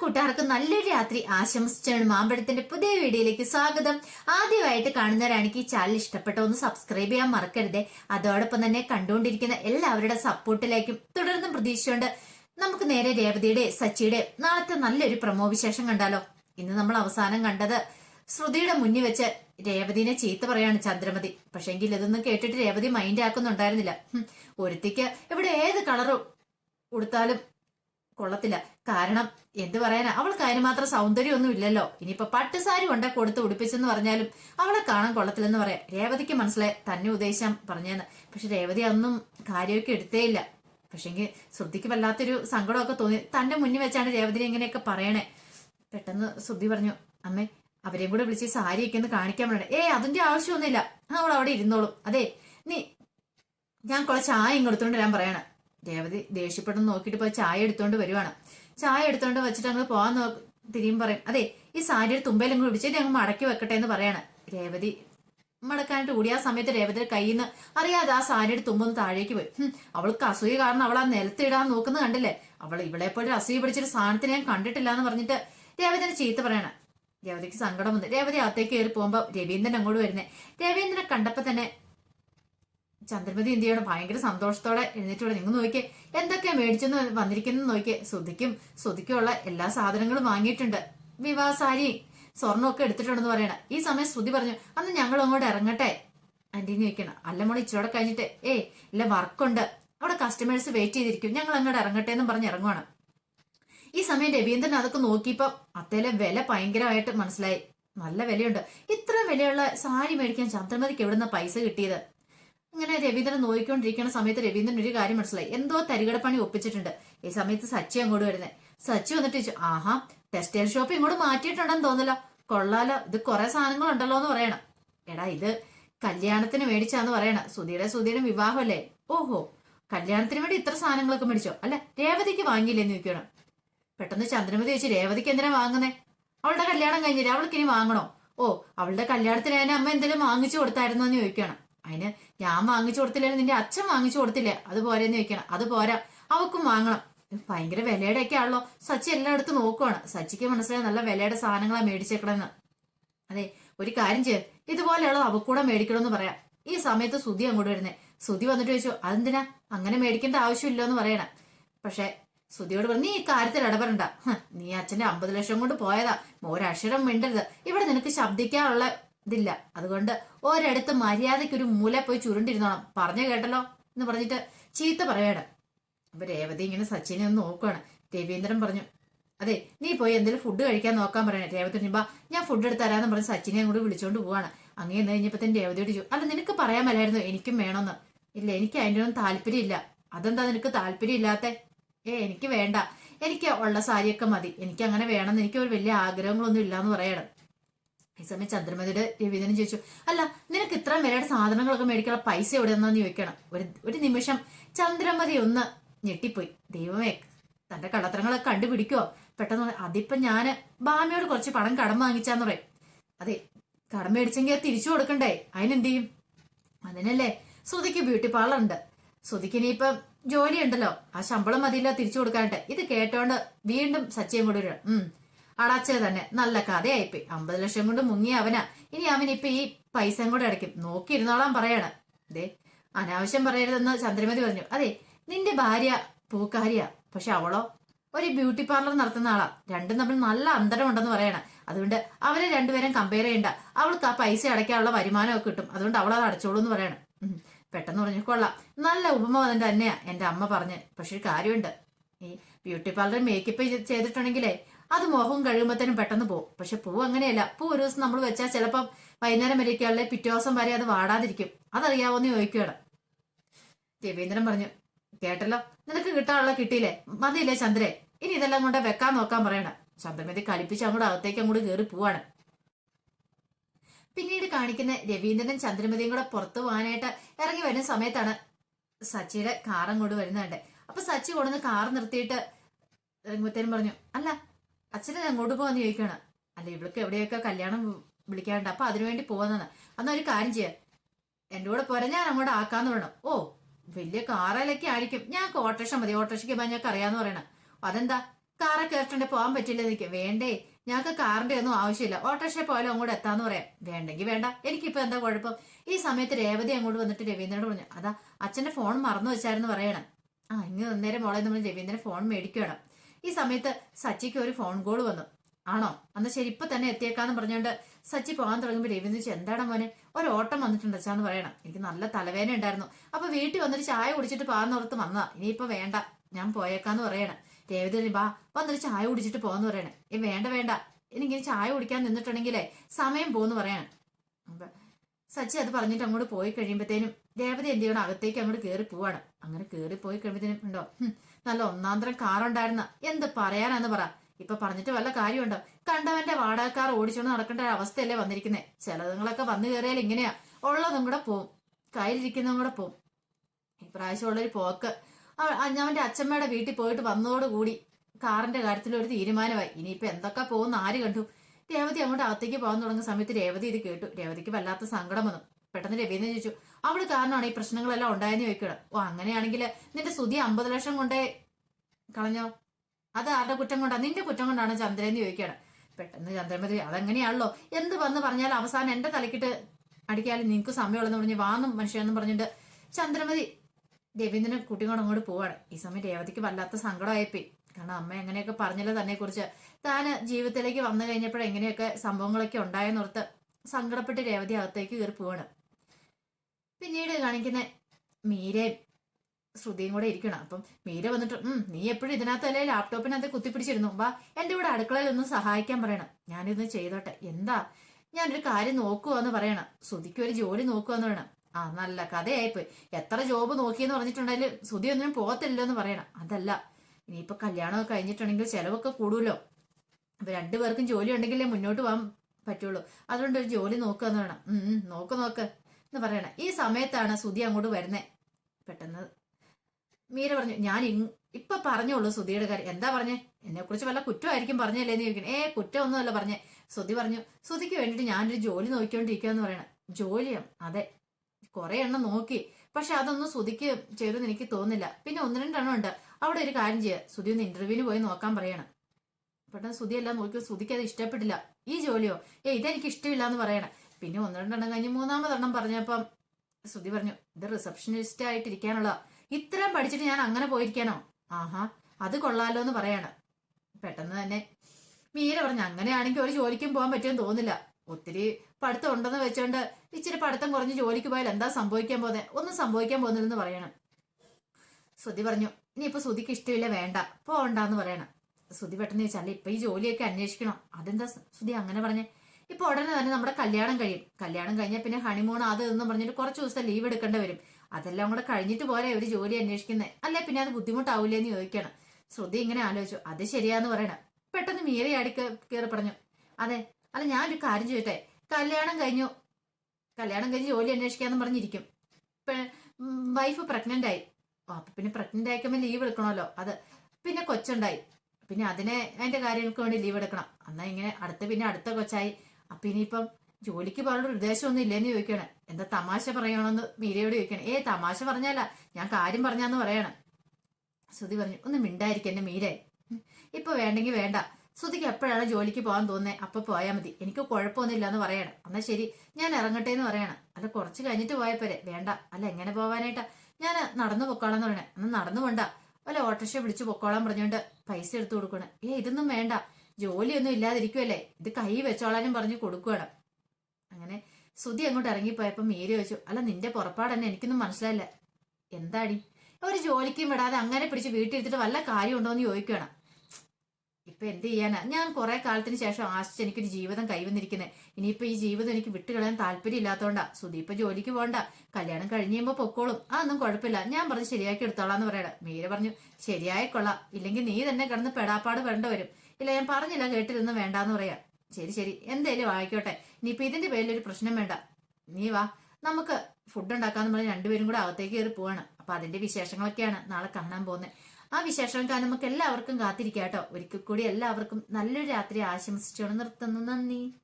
കൂട്ടുകാർക്ക് നല്ലൊരു രാത്രി ആശംസിച്ചാണ് മാമ്പഴത്തിന്റെ പുതിയ വീഡിയോയിലേക്ക് സ്വാഗതം. ആദ്യമായിട്ട് കാണുന്നവരാണെങ്കിൽ ഈ ചാനൽ ഇഷ്ടപ്പെട്ട ഒന്ന് സബ്സ്ക്രൈബ് ചെയ്യാൻ മറക്കരുത്. അതോടൊപ്പം തന്നെ കണ്ടുകൊണ്ടിരിക്കുന്ന എല്ലാവരുടെ സപ്പോർട്ടിലേക്കും തുടർന്നും പ്രതീക്ഷിച്ചുകൊണ്ട് നമുക്ക് നേരെ രേവതിയുടെ സച്ചിയുടെ നാളത്തെ നല്ലൊരു പ്രമോ വിശേഷം കണ്ടാലോ? ഇന്ന് നമ്മൾ അവസാനം കണ്ടത് ശ്രുതിയുടെ മുന്നിൽ വെച്ച് രേവതിനെ ചീത്ത പറയാണ് ചന്ദ്രമതി. പക്ഷെങ്കിൽ ഇതൊന്നും കേട്ടിട്ട് രേവതി മൈൻഡ് ആക്കുന്നുണ്ടായിരുന്നില്ല. ഒരുത്തിക്ക് ഇവിടെ ഏത് കളറും ഉടുത്താലും കൊള്ളത്തില്ല. കാരണം എന്ത് പറയാനാ അവൾക്ക് അതിന് മാത്രം സൗന്ദര്യമൊന്നും ഇല്ലല്ലോ. ഇനിയിപ്പോ പട്ടുസാരി കൊണ്ട കൊടുത്ത് ഉടുപ്പിച്ചെന്ന് പറഞ്ഞാലും അവളെ കാണാൻ കൊള്ളത്തില്ലെന്ന് പറയാം. രേവതിക്ക് മനസ്സിലായി തന്നെ ഉദ്ദേശം പറഞ്ഞെന്ന്. പക്ഷെ രേവതി അതൊന്നും കാര്യമൊക്കെ എടുത്തേയില്ല. പക്ഷെങ്കിൽ ശ്രുതിക്ക് വല്ലാത്തൊരു സങ്കടമൊക്കെ തോന്നി. തന്റെ മുന്നിൽ വെച്ചാണ് രേവതിനെ ഇങ്ങനെയൊക്കെ പറയണേ. പെട്ടെന്ന് ശ്രുതി പറഞ്ഞു അമ്മേ അവരെയും കൂടെ വിളിച്ച് സാരിയൊക്കെ ഒന്ന് കാണിക്കാൻ പറയണേ. ഏയ് അതിന്റെ ആവശ്യമൊന്നുമില്ല. അവൾ അവിടെ ഇരുന്നോളും. അതെ നീ ഞാൻ കുറച്ച് ചായ കൊടുത്തോണ്ട് വരാൻ പറയണം. രേവതി ദേഷ്യപ്പെടുന്ന നോക്കിയിട്ട് പോയി ചായ എടുത്തോണ്ട് വരുവാണ്. ചായ എടുത്തോണ്ട് വെച്ചിട്ട് അങ്ങ് പോകാൻ നോ തിരിയും പറയും അതെ ഈ സാരിയുടെ തുമ്പയിലും കൂടി പിടിച്ചിട്ട് ഞങ്ങൾ മടക്കി വെക്കട്ടെ എന്ന് പറയാണ്. രേവതി മടക്കാനായിട്ട് കൂടിയ ആ സമയത്ത് രേവതിയുടെ കയ്യിൽ നിന്ന് അറിയാതെ ആ സാരിയുടെ തുമ്പൊന്ന് താഴേക്ക് പോയി. അവൾക്ക് അസൂയ കാരണം അവൾ ആ നിലത്തിടാൻ നോക്കുന്നത് കണ്ടില്ലേ? അവൾ ഇവളെ പോലെ അസൂയ പിടിച്ചൊരു സാധനത്തിന് ഞാൻ കണ്ടിട്ടില്ല എന്ന് പറഞ്ഞിട്ട് രേവതിനെ ചീത്ത പറയണം. രേവതിക്ക് സങ്കടം വന്നു. രേവതി അകത്തേക്ക് കയറി പോകുമ്പോ രവീന്ദ്രൻ അങ്ങോട്ട് വരുന്നേ. രവീന്ദ്രനെ കണ്ടപ്പോ തന്നെ ചന്ദ്രമതി എന്ത് ചെയ്യണം? ഭയങ്കര സന്തോഷത്തോടെ എഴുന്നേറ്റോടെ നിങ്ങൾ നോക്കിയേ. എന്തൊക്കെ മേടിച്ചെന്ന് വന്നിരിക്കുന്നു നോക്കിയേ. ശ്രുതിക്കും ശ്രുതിക്കുള്ള എല്ലാ സാധനങ്ങളും വാങ്ങിയിട്ടുണ്ട്. വിവാഹ സാരി സ്വർണമൊക്കെ എടുത്തിട്ടുണ്ടെന്ന് പറയണം. ഈ സമയം ശ്രുതി പറഞ്ഞു അന്ന് ഞങ്ങൾ അങ്ങോട്ട് ഇറങ്ങട്ടെ. ആന്റീന്ന് ചോദിക്കണം അല്ല മോളെ ഇച്ചിരോടെ കഴിഞ്ഞിട്ട്. ഏയ് ഇല്ല വർക്കുണ്ട്. അവിടെ കസ്റ്റമേഴ്സ് വെയിറ്റ് ചെയ്തിരിക്കും. ഞങ്ങൾ അങ്ങോട്ട് ഇറങ്ങട്ടെ എന്ന് പറഞ്ഞ് ഇറങ്ങുവാണ്. ഈ സമയം രവീന്ദ്രൻ അതൊക്കെ നോക്കിയപ്പോ അത്തേലെ വില ഭയങ്കരമായിട്ട് മനസ്സിലായി. നല്ല വിലയുണ്ട്. ഇത്ര വിലയുള്ള സാരി മേടിക്കാൻ ചന്ദ്രമതിക്ക് എവിടുന്ന പൈസ കിട്ടിയത്? ഇങ്ങനെ രവീന്ദ്രൻ നോയിക്കൊണ്ടിരിക്കുന്ന സമയത്ത് രവീന്ദ്രൻ ഒരു കാര്യം മനസ്സിലായി. എന്തോ തരികട പണി ഒപ്പിച്ചിട്ടുണ്ട്. ഈ സമയത്ത് സച്ചി അങ്ങോട്ട് വരുന്നത് സച്ചി വന്നിട്ട് ചോദിച്ചു ആഹാ ടെക്സ്റ്റൈൽ ഷോപ്പ് ഇങ്ങോട്ട് മാറ്റിയിട്ടുണ്ടെന്ന് തോന്നില്ല കൊള്ളാലോ ഇത് കുറെ സാധനങ്ങൾ ഉണ്ടല്ലോ എന്ന് പറയണം. എടാ ഇത് കല്യാണത്തിന് മേടിച്ചാന്ന് പറയണ. സുധിയുടെ സുധിയുടെ വിവാഹമല്ലേ? ഓഹോ കല്യാണത്തിന് വേണ്ടി ഇത്ര സാധനങ്ങളൊക്കെ മേടിച്ചോ? അല്ല രേവതിക്ക് വാങ്ങിയില്ലെന്ന് ചോദിക്കണം. പെട്ടെന്ന് ചന്ദ്രമതി ചോദിച്ചു രേവതിക്ക് എന്തിനാ വാങ്ങുന്നേ? അവളുടെ കല്യാണം കഴിഞ്ഞില്ല അവൾക്ക് ഇനി വാങ്ങണോ? ഓ അവളുടെ കല്യാണത്തിന് അമ്മ എന്തെങ്കിലും വാങ്ങിച്ചു കൊടുത്തായിരുന്നോ എന്ന് ചോദിക്കണം. അതിന് ഞാൻ വാങ്ങിച്ചു കൊടുത്തില്ലെങ്കിൽ നിന്റെ അച്ഛൻ വാങ്ങിച്ചു കൊടുത്തില്ലേ? അത് പോരെന്ന് ചോദിക്കണം. അത് പോരാ. അവക്കും വാങ്ങണം. ഭയങ്കര വിലയുടെ ഒക്കെ ആണല്ലോ. സച്ചി എല്ലായിടത്തും നോക്കുവാണ്. സച്ചിക്ക് മനസ്സിലായി നല്ല വിലയുടെ സാധനങ്ങളാണ് മേടിച്ചേക്കണെന്ന്. അതെ ഒരു കാര്യം ചെയ്യ. ഇതുപോലെയുള്ള അവക്കൂടെ മേടിക്കണമെന്ന് പറയാം. ഈ സമയത്ത് സുതി അങ്ങോട്ട് വരുന്നേ. സുതി വന്നിട്ട് ചോദിച്ചു അതെന്തിനാ? അങ്ങനെ മേടിക്കേണ്ട ആവശ്യമില്ല എന്ന് പറയണം. പക്ഷെ സുതിയോട് പറഞ്ഞു നീ ഈ കാര്യത്തിൽ ഇടപെടണ്ട. നീ അച്ഛന്റെ അമ്പത് ലക്ഷം കൊണ്ട് പോയതാ. ഒരക്ഷരം മിണ്ടരുത്. ഇവിടെ നിനക്ക് ശബ്ദിക്കാനുള്ള ഇതില്ല. അതുകൊണ്ട് ഒരിടത്ത് മര്യാദയ്ക്ക് ഒരു മൂല പോയി ചുരുണ്ടിരുന്നോണം. പറഞ്ഞു കേട്ടല്ലോ എന്ന് പറഞ്ഞിട്ട് ചീത്ത പറയാണ്. അപ്പൊ രേവതി ഇങ്ങനെ സച്ചിനെ ഒന്ന് നോക്കുവാണ്. രവീന്ദ്രൻ പറഞ്ഞു അതെ നീ പോയി എന്തെങ്കിലും ഫുഡ് കഴിക്കാൻ നോക്കാൻ പറയണേ. രേവതി പറഞ്ഞാ ഞാൻ ഫുഡ് എടുത്ത് തരാന്ന് പറഞ്ഞ് സച്ചിനെ കൂടി വിളിച്ചോണ്ട് പോവാണ്. അങ്ങനെ എന്ന് കഴിഞ്ഞപ്പോ തന്നെ രേവതിയോട് ചോദിച്ചു അല്ല നിനക്ക് പറയാൻ എനിക്കും വേണമെന്ന് ഇല്ല എനിക്ക് അതിന്റെ ഒന്നും താല്പര്യമില്ല അതെന്താ നിനക്ക് താല്പര്യം ഇല്ലാത്ത? ഏ എനിക്ക് വേണ്ട. എനിക്ക് ഉള്ള സാരിയൊക്കെ മതി. എനിക്ക് അങ്ങനെ വേണമെന്ന് എനിക്ക് ഒരു വലിയ ആഗ്രഹങ്ങളൊന്നും ഇല്ലാന്ന് പറയണം. ഈ സമയം ചന്ദ്രമതിയുടെ രവീന്ദ്രൻ ചോദിച്ചു അല്ല നിനക്ക് ഇത്രയും വിലയുടെ സാധനങ്ങളൊക്കെ മേടിക്കാനുള്ള പൈസ എവിടെ നിന്നാന്ന് ചോദിക്കണം. ഒരു ഒരു നിമിഷം ചന്ദ്രമതി ഒന്ന് ഞെട്ടിപ്പോയി. ദൈവമേ തന്റെ കള്ളത്തരങ്ങളൊക്കെ കണ്ടുപിടിക്കോ പെട്ടെന്ന് അതിപ്പം ഞാൻ ബാമയോട് കുറച്ച് പണം കടം വാങ്ങിച്ചാന്ന് പറയും. അതെ കടം മേടിച്ചെങ്കിൽ തിരിച്ചു കൊടുക്കണ്ടേ? അതിനെന്ത് ചെയ്യും അതിനല്ലേ സുതിക്ക് ബ്യൂട്ടി പാർലർ ഉണ്ട്. ശ്രുതിക്ക് ഇനിയിപ്പം ജോലി ഉണ്ടല്ലോ ആ ശമ്പളം മതിയില്ല തിരിച്ചു കൊടുക്കാനായിട്ട്. ഇത് കേട്ടോണ്ട് വീണ്ടും സച്ചയും കൂടി വരണം അടച്ചത് തന്നെ. നല്ല കഥയായിപ്പോയി. അമ്പത് ലക്ഷം കൊണ്ട് മുങ്ങിയ അവനാ. ഇനി അവൻ ഇപ്പൊ ഈ പൈസയും കൂടെ അടയ്ക്കും. നോക്കിയിരുന്നോളാൻ പറയാണ്. ദേ അനാവശ്യം പറയരുതെന്ന് ചന്ദ്രമതി പറഞ്ഞു. അതെ നിന്റെ ഭാര്യ പൂക്കാരിയാ. പക്ഷെ അവളോ? ഒരു ബ്യൂട്ടി പാർലർ നടത്തുന്ന ആളാ. രണ്ടും തമ്മിൽ നല്ല അന്തരമുണ്ടെന്ന് പറയണം. അതുകൊണ്ട് അവരെ രണ്ടുപേരും കമ്പയർ ചെയ്യണ്ട. അവൾക്ക് ആ പൈസ അടയ്ക്കാനുള്ള വരുമാനമൊക്കെ കിട്ടും. അതുകൊണ്ട് അവളത് അടച്ചോളൂ എന്ന് പറയണം. പെട്ടെന്ന് പറഞ്ഞു കൊള്ളാം. നല്ല ഉപമ അതിന് തന്നെയാ എന്റെ അമ്മ പറഞ്ഞ്. പക്ഷെ ഒരു കാര്യമുണ്ട്. ഈ ബ്യൂട്ടി പാർലർ മേക്കപ്പ് ചെയ്തിട്ടുണ്ടെങ്കിലേ അത് മുഖം കഴിയുമ്പോഴത്തേനും പെട്ടെന്ന് പോകും പക്ഷെ പൂ അങ്ങനെയല്ല. പൂ ഒരു ദിവസം നമ്മൾ വെച്ചാൽ ചിലപ്പോൾ വൈകുന്നേരം വരെയൊക്കെയുള്ള പിറ്റേ ദിവസം വരെ അത് വാടാതിരിക്കും. അതറിയാവോന്ന് ചോദിക്കുകയാണ്. രവീന്ദ്രൻ പറഞ്ഞു കേട്ടല്ലോ നിനക്ക് കിട്ടാനുള്ള കിട്ടിയില്ലേ? മതിയില്ലേ ചന്ദ്രേ? ഇനി ഇതെല്ലാം കൊണ്ട് വെക്കാൻ നോക്കാൻ പറയണം ചന്ദ്രമതി കളിപ്പിച്ച് അങ്ങോട്ട് അകത്തേക്ക് അങ്ങോട്ട് കയറി പോവാണ്. പിന്നീട് കാണിക്കുന്ന രവീന്ദ്രനും ചന്ദ്രമതിയും കൂടെ പുറത്തു പോകാനായിട്ട് ഇറങ്ങി വരുന്ന സമയത്താണ് സച്ചിയുടെ കാറും കൊണ്ട് വരുന്നുണ്ട് അപ്പൊ സച്ചി കൊണ്ടുവന്ന് കാർ നിർത്തിയിട്ട് ഇറങ്ങുമ്പത്തേനും പറഞ്ഞു അല്ല അച്ഛനെ അങ്ങോട്ട് പോവാന്ന് ചോദിക്കണം അല്ല ഇവൾക്ക് എവിടെയൊക്കെ കല്യാണം വിളിക്കാറുണ്ട് അപ്പൊ അതിനുവേണ്ടി പോവാന്നാണ്. അന്ന് ഒരു കാര്യം ചെയ്യാം. എന്റെ കൂടെ പോരാ ഞാൻ അങ്ങോട്ട് ആക്കാന്ന് പറയണം. ഓ വലിയ കാറിലൊക്കെ ആയിരിക്കും. ഞാൻ ഓട്ടോറിക്ഷ മതി. ഓട്ടോറിക്ഷയ്ക്ക് പോകാൻ ഞങ്ങൾക്ക് അറിയാന്ന് പറയണം. അതെന്താ? കാറെ കയറിട്ടുണ്ട് പോകാൻ പറ്റില്ല നിൽക്കും വേണ്ടേ. ഞങ്ങൾക്ക് കാറിന്റെ ഒന്നും ആവശ്യമില്ല. ഓട്ടോറിക്ഷ പോയാലും അങ്ങോട്ട് എത്താന്ന് പറയാം. വേണ്ടെങ്കിൽ വേണ്ട. എനിക്കിപ്പോ എന്താ കുഴപ്പം? ഈ സമയത്ത് രേവതി അങ്ങോട്ട് വന്നിട്ട് രവീന്ദ്രനോട് പറഞ്ഞു. അതാ അച്ഛന്റെ ഫോൺ മറന്നു വെച്ചായിരുന്നു പറയണം. ആ ഇന്ന് നേരം മോളെ നമ്മൾ രവീന്ദ്രൻ ഫോൺ മേടിക്കണം ഈ സമയത്ത് സച്ചിക്ക് ഒരു ഫോൺ കോൾ വന്നു. ആണോ? അന്ന് ശരി ഇപ്പൊ തന്നെ എത്തിയേക്കാന്ന് പറഞ്ഞുകൊണ്ട് സച്ചി പോകാൻ തുടങ്ങുമ്പോൾ രവീന്ദ്ര ചോദിച്ചു എന്താണ് മോനെ? ഒരു ഓട്ടം വന്നിട്ടുണ്ട് അച്ഛാന്ന് പറയണം. എനിക്ക് നല്ല തലവേദന ഉണ്ടായിരുന്നു. അപ്പൊ വീട്ടിൽ വന്നിട്ട് ചായ കുടിച്ചിട്ട് പാന്നോർത്ത് വന്നതാ. ഇനിയിപ്പോ വേണ്ട ഞാൻ പോയേക്കാന്ന് പറയണം. രേവതി ബാ വന്നിട്ട് ചായ കുടിച്ചിട്ട് പോകാന്ന് പറയണേ. ഏ വേണ്ട വേണ്ട. എനിക്കിനി ചായ കുടിക്കാൻ നിന്നിട്ടുണ്ടെങ്കിലേ സമയം പോന്ന് പറയണം. സച്ചി അത് പറഞ്ഞിട്ട് അങ്ങോട്ട് പോയി കഴിയുമ്പോഴത്തേനും രേവതി എന്ത് ചെയ്യണം? അകത്തേക്ക് അങ്ങോട്ട് കയറി പോവാണ്. അങ്ങനെ കയറി പോയി കഴിയുമ്പോഴത്തേനും ഉണ്ടോ? നല്ല ഒന്നാന്തരം കാറുണ്ടായിരുന്ന. എന്ത് പറയാനാന്ന് പറ. ഇപ്പൊ പറഞ്ഞിട്ട് വല്ല കാര്യമുണ്ടോ? കണ്ടവന്റെ വാടകക്കാർ ഓടിച്ചോണ്ട് നടക്കേണ്ട അവസ്ഥയല്ലേ വന്നിരിക്കുന്നേ. ചിലതുങ്ങളൊക്കെ വന്നു കയറിയാൽ ഇങ്ങനെയാ. ഉള്ളതും കൂടെ പോവും. കയ്യിലിരിക്കുന്നതും കൂടെ പോവും. ഇപ്രാവശ്യമുള്ളൊരു പോക്ക്. അഞ്ഞാവന്റെ അച്ഛമ്മയുടെ വീട്ടിൽ പോയിട്ട് വന്നതോടുകൂടി കാറിന്റെ കാര്യത്തിൽ ഒരു തീരുമാനമായി. ഇനിയിപ്പോ എന്തൊക്കെ പോകുന്ന ആര് കണ്ടു? രേവതി അങ്ങോട്ട് അകത്തേക്ക് പോകാൻ തുടങ്ങുന്ന സമയത്ത് രേവതി ഇത് കേട്ടു. രേവതിക്ക് വല്ലാത്ത സങ്കടം വന്നു. പെട്ടെന്ന് രവീന്ദ്രൻ ചോദിച്ചു അവൾ കാരണമാണ് ഈ പ്രശ്നങ്ങളെല്ലാം ഉണ്ടായെന്ന് ചോദിക്കണം. ഓ അങ്ങനെയാണെങ്കിൽ നിന്റെ സുതി അമ്പത് ലക്ഷം കൊണ്ടേ കളഞ്ഞോ? അത് ആരുടെ കുറ്റം കൊണ്ടാണ് നിന്റെ കുറ്റം കൊണ്ടാണ് ചന്ദ്രൻ ചോദിക്കണം. പെട്ടെന്ന് ചന്ദ്രമതി അതെങ്ങനെയാണല്ലോ. എന്ത് വന്ന് പറഞ്ഞാൽ അവസാനം എന്റെ തലക്കിട്ട് അടിക്കാനും നിനക്ക് സമയമുള്ളെന്ന് പറഞ്ഞ് വാന്നും മനുഷ്യനെന്ന് പറഞ്ഞിട്ട് ചന്ദ്രമതി രവീന്ദ്രനെ കുട്ടികൊണ്ട് അങ്ങോട്ട് പോവാണ്. ഈ സമയം രേവതിക്ക് വല്ലാത്ത സങ്കടമായിപ്പോയി. കാരണം അമ്മ എങ്ങനെയൊക്കെ പറഞ്ഞല്ലോ തന്നെ കുറിച്ച് താൻ ജീവിതത്തിലേക്ക് വന്നു കഴിഞ്ഞപ്പോൾ എങ്ങനെയൊക്കെ സംഭവങ്ങളൊക്കെ ഉണ്ടായെന്നോർത്ത് സങ്കടപ്പെട്ട് രേവതി അകത്തേക്ക് കയറി പോവാണ്. പിന്നീട് കാണിക്കുന്ന മീര ശ്രുതിയും കൂടെ ഇരിക്കണം. അപ്പം മീര വന്നിട്ട് ഉം നീ എപ്പോഴും ഇതിനകത്തല്ലേ ലാപ്ടോപ്പിനകത്ത് കുത്തിപ്പിടിച്ചിരുന്നു? വാ എന്റെ കൂടെ അടുക്കളയിൽ ഒന്ന് സഹായിക്കാൻ പറയണം. ഞാനിതൊന്ന് ചെയ്തോട്ടെ. എന്താ? ഞാനൊരു കാര്യം നോക്കുവാന്ന് പറയണം. ശ്രുതിക്ക് ഒരു ജോലി നോക്കുവാന്ന് പറയണം. ആ നല്ല കഥയായിപ്പോയി. എത്ര ജോബ് നോക്കിയെന്ന് പറഞ്ഞിട്ടുണ്ടെങ്കിൽ ശ്രുതി ഒന്നിനും പോകത്തില്ലല്ലോ എന്ന് പറയണം. അതല്ല ഇനിയിപ്പോ കല്യാണമൊക്കെ കഴിഞ്ഞിട്ടുണ്ടെങ്കിൽ ചെലവൊക്കെ കൂടുമല്ലോ അപ്പൊ രണ്ടുപേർക്കും ജോലി ഉണ്ടെങ്കിലേ മുന്നോട്ട് പോകാൻ പറ്റുള്ളൂ. അതുകൊണ്ട് ഒരു ജോലി നോക്കുകയെന്ന് വേണം ഉം ഉം, നോക്ക് നോക്ക്. എന്ന് പറയണേ. ഈ സമയത്താണ് സുധി അങ്ങോട്ട് വരുന്നത് പെട്ടെന്ന് മീര പറഞ്ഞു ഞാൻ ഇപ്പൊ പറഞ്ഞോളൂ സുധിയുടെ കാര്യം. എന്താ പറഞ്ഞേ? എന്നെ കുറിച്ച് വല്ല കുറ്റമായിരിക്കും പറഞ്ഞല്ലേ എന്ന് ചോദിക്കണം. ഏ കുറ്റമൊന്നുമല്ല പറഞ്ഞേ. സുധി പറഞ്ഞു സുധിക്ക് വേണ്ടിയിട്ട് ഞാനൊരു ജോലി നോക്കിക്കൊണ്ടിരിക്കുകയെന്ന് പറയണം. ജോലിയും അതെ. കുറെ എണ്ണം നോക്കി. പക്ഷെ അതൊന്നും സുധിക്ക് ചെയ്തെന്ന് എനിക്ക് തോന്നുന്നില്ല. പിന്നെ ഒന്ന് രണ്ടെണ്ണം ഉണ്ട്. അവിടെ ഒരു കാര്യം ചെയ്യുക സുധി ഒന്ന് ഇന്റർവ്യൂവിന് പോയി നോക്കാൻ പറയണം. പെട്ടെന്ന് സുധി എല്ലാം നോക്കി. സുധിക്ക് അത് ഇഷ്ടപ്പെട്ടില്ല. ഈ ജോലിയോ? ഏ ഇതെനിക്ക് ഇഷ്ടമില്ല എന്ന് പറയണം. പിന്നെ ഒന്ന് രണ്ടെണ്ണം കഴിഞ്ഞ് മൂന്നാമതെണ്ണം പറഞ്ഞപ്പം ശ്രുതി പറഞ്ഞു ഇത് റിസപ്ഷനിസ്റ്റ് ആയിട്ടിരിക്കാനുള്ള ഇത്രയും പഠിച്ചിട്ട് ഞാൻ അങ്ങനെ പോയിരിക്കാനോ? ആഹാ അത് കൊള്ളാലോ എന്ന് പറയാണ്. പെട്ടെന്ന് തന്നെ മീര പറഞ്ഞു അങ്ങനെയാണെങ്കിൽ ഒരു ജോലിക്കും പോകാൻ പറ്റുമെന്ന് തോന്നില്ല ഒത്തിരി പഠിത്തം ഉണ്ടെന്ന് വെച്ചോണ്ട് ഇച്ചിരി പഠിത്തം കുറഞ്ഞ് ജോലിക്ക് പോയാൽ എന്താ സംഭവിക്കാൻ പോകുന്നത് ഒന്നും സംഭവിക്കാൻ പോകുന്നില്ലെന്ന് പറയണം. ശ്രുതി പറഞ്ഞു ഇനി ഇപ്പൊ ശ്രുതിക്ക് ഇഷ്ടമില്ല വേണ്ട പോകണ്ടെന്ന് പറയണം. ശ്രുതി പെട്ടെന്ന് ചോദിച്ചാൽ ഇപ്പൊ ഈ ജോലിയൊക്കെ അന്വേഷിക്കണം? അതെന്താ ശ്രുതി അങ്ങനെ പറഞ്ഞേ? ഇപ്പൊ ഉടനെ തന്നെ നമ്മുടെ കല്യാണം കഴിയും. കല്യാണം കഴിഞ്ഞാൽ പിന്നെ ഹണിമൂൺ അത് എന്ന് പറഞ്ഞിട്ട് കുറച്ച് ദിവസം ലീവ് എടുക്കേണ്ടി വരും. അതെല്ലാം കൂടെ കഴിഞ്ഞിട്ട് പോലെ ഒരു ജോലി അന്വേഷിക്കുന്നത് അല്ലെ പിന്നെ അത് ബുദ്ധിമുട്ടാവൂലേ എന്ന് ചോദിക്കണം. ശ്രുതി ഇങ്ങനെ ആലോചിച്ചു. അത് ശരിയാന്ന് പറയണം. പെട്ടെന്ന് മീര ആടി കയറി പറഞ്ഞു. അതെ അല്ല ഞാനൊരു കാര്യം ചോദിട്ടെ കല്യാണം കഴിഞ്ഞു. കല്യാണം കഴിഞ്ഞ് ജോലി അന്വേഷിക്കാന്ന് പറഞ്ഞിരിക്കും. വൈഫ് പ്രഗ്നന്റ് ആയി. അപ്പൊ പിന്നെ പ്രഗ്നന്റ് ആയിക്കുമ്പോൾ ലീവ് എടുക്കണമല്ലോ. അത് പിന്നെ കൊച്ചുണ്ടായി. പിന്നെ അതിനെ അതിന്റെ കാര്യങ്ങൾക്ക് വേണ്ടി ലീവ് എടുക്കണം. എന്നാ ഇങ്ങനെ അടുത്ത പിന്നെ അടുത്ത കൊച്ചായി. അപ്പൊ ഇനിയിപ്പം ജോലിക്ക് പോകാനുള്ള ഉദ്ദേശമൊന്നും ഇല്ലെന്ന് ചോദിക്കണം. എന്താ തമാശ പറയണമെന്ന് മീരയോട് ചോദിക്കണം. ഏ തമാശ പറഞ്ഞാല ഞാൻ കാര്യം പറഞ്ഞാന്ന് പറയണം. ശ്രുതി പറഞ്ഞു ഒന്ന് മിണ്ടായിരിക്കും എന്നെ മീരെ. ഇപ്പൊ വേണ്ടെങ്കിൽ വേണ്ട. ശ്രുതിക്ക് എപ്പോഴാണ് ജോലിക്ക് പോകാൻ തോന്നുന്നത് അപ്പൊ പോയാൽ മതി. എനിക്ക് കുഴപ്പമൊന്നുമില്ല എന്ന് പറയണം. എന്നാ ശരി ഞാൻ ഇറങ്ങട്ടെ എന്ന് പറയണം. അല്ല കുറച്ച് കഴിഞ്ഞിട്ട് പോയപ്പോരെ വേണ്ട. അല്ല എങ്ങനെ പോവാനായിട്ടാ? ഞാൻ നടന്നു പൊക്കോളാം എന്ന് പറയണേ. അന്ന് നടന്നു പോണ്ട. അല്ല ഓട്ടോറിക്ഷ വിളിച്ച് പൊക്കോളാൻ പറഞ്ഞുകൊണ്ട് പൈസ എടുത്തു കൊടുക്കണേ. ഏ ഇതൊന്നും വേണ്ട. ജോലിയൊന്നും ഇല്ലാതിരിക്കുമല്ലേ ഇത് കൈ വെച്ചോളാനും പറഞ്ഞ് കൊടുക്കുകയാണ് അങ്ങനെ സുധി അങ്ങോട്ട് ഇറങ്ങിപ്പോയപ്പോ മേരി ചോദിച്ചു അല്ല നിന്റെ പുറപ്പാട് തന്നെ എനിക്കൊന്നും മനസ്സിലായില്ല. എന്താടി? ഒരു ജോലിക്കും വിടാതെ അങ്ങനെ പിടിച്ച് വീട്ടിലിരുത്തിട്ട് വല്ല കാര്യമുണ്ടോ എന്ന് ചോദിക്കണം ഇപ്പൊ എന്ത് ചെയ്യാനാ? ഞാൻ കുറെ കാലത്തിന് ശേഷം ആശിച്ച് എനിക്കൊരു ജീവിതം കൈവന്നിരിക്കുന്നത് ഇനിയിപ്പോ ഈ ജീവിതം എനിക്ക് വിട്ടുകളയാൻ താല്പര്യം ഇല്ലാത്തോണ്ടാ സുധി ഇപ്പൊ ജോലിക്ക് പോകണ്ട. കല്യാണം കഴിഞ്ഞ് കഴിയുമ്പോ പൊക്കോളും. അതൊന്നും കുഴപ്പമില്ല. ഞാൻ പറഞ്ഞ് ശരിയാക്കി എടുത്തോളാന്ന് പറയണം. മീര പറഞ്ഞു ശരിയായിക്കൊള്ളാം ഇല്ലെങ്കിൽ നീ തന്നെ കിടന്ന് പെടാപ്പാട് വരേണ്ട വരും. ഇല്ല ഞാൻ പറഞ്ഞില്ല കേട്ടിരുന്നു വേണ്ടാന്ന് പറയാ. ശരി ശരി. എന്തേലും ആയിക്കോട്ടെ. ഇനിയിപ്പോ ഇതിന്റെ പേരിൽ ഒരു പ്രശ്നം വേണ്ട. നീ വാ. നമുക്ക് ഫുഡ് ഉണ്ടാക്കാന്ന് പറഞ്ഞ് രണ്ടുപേരും കൂടെ അകത്തേക്ക് കയറി പോവാണ്. അപ്പൊ അതിന്റെ വിശേഷങ്ങളൊക്കെയാണ് നാളെ കാണാൻ പോകുന്നത്. ആ വിശേഷം കാണാൻ നമുക്ക് എല്ലാവർക്കും കാത്തിരിക്കാം കേട്ടോ ഒരിക്കൽ കൂടി എല്ലാവർക്കും നല്ലൊരു രാത്രി ആശംസിച്ചോണ്ട് നിർത്തുന്നു. നന്ദി.